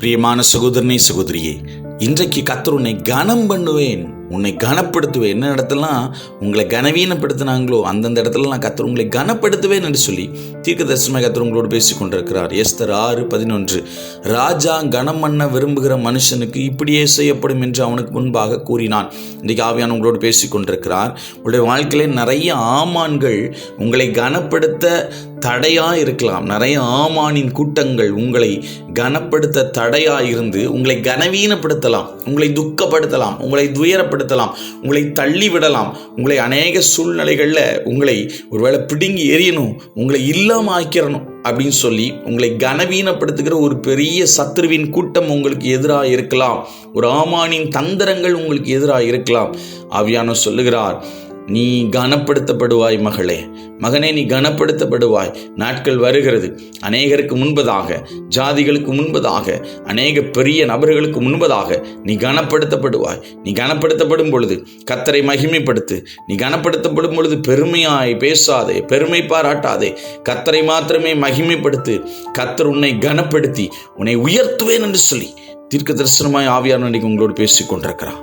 பிரியமான சகோதரனே சகோதரியே இன்றைக்கு கத்தர் உன்னை கனம் பண்ணுவேன் உன்னை கனப்படுத்துவேன். என்ன இடத்துலாம் உங்களை கனவீனப்படுத்தினாங்களோ அந்தந்த இடத்துல நான் கத்தர் உங்களை கனப்படுத்துவேன் என்று சொல்லி தீர்க்க தரிசனமாக கத்தர் உங்களோடு பேசி கொண்டிருக்கிறார் எஸ்தர் ஆறு பதினொன்று ராஜா கனம் பண்ண விரும்புகிற மனுஷனுக்கு இப்படியே செய்யப்படும் என்று அவனுக்கு முன்பாக கூறினான். இன்றைக்கு ஆவியான உங்களோடு பேசி கொண்டிருக்கிறார் உங்களுடைய வாழ்க்கையிலே நிறைய ஆமான்கள் உங்களை கனப்படுத்த தடையா இருக்கலாம். நிறைய ஆமானின் கூட்டங்கள் உங்களை கனப்படுத்த தடையா இருந்து உங்களை கனவீனப்படுத்தலாம். உங்களை துக்கப்படுத்தலாம். உங்களை துயரப்படுத்தலாம். உங்களை தள்ளி விடலாம் உங்களை அநேக சூழ்நிலைகளில் உங்களை ஒருவேளை பிடுங்கி எரியணும் உங்களை இல்லாம ஆக்கிறணும் அப்படின்னு சொல்லி உங்களை கனவீனப்படுத்துகிற ஒரு பெரிய சத்ருவின் கூட்டம் உங்களுக்கு எதிராக இருக்கலாம். ஒரு ஆமானின் தந்திரங்கள் உங்களுக்கு எதிராக இருக்கலாம். ஆவியானோ சொல்லுகிறார் நீ கனப்படுத்தப்படுவாய் மகளே. மகனே நீ கனப்படுத்தப்படுவாய். நாட்கள் வருகிறது. அநேகருக்கு முன்பதாக ஜாதிகளுக்கு முன்பதாக அநேக பெரிய நபர்களுக்கு முன்பதாக நீ கனப்படுத்தப்படுவாய். நீ கனப்படுத்தப்படும் பொழுது கத்தரை மகிமைப்படுத்து. நீ கனப்படுத்தப்படும் பொழுது பெருமையாய் பேசாதே பெருமை பாராட்டாதே. கத்தரை மாத்திரமே மகிமைப்படுத்து. கத்தர் உன்னை கனப்படுத்தி உன்னை உயர்த்துவேன் என்று சொல்லி தீர்க்க தரிசனமாய் ஆவியார் உங்களோடு பேசிக் கொண்டிருக்கிறார்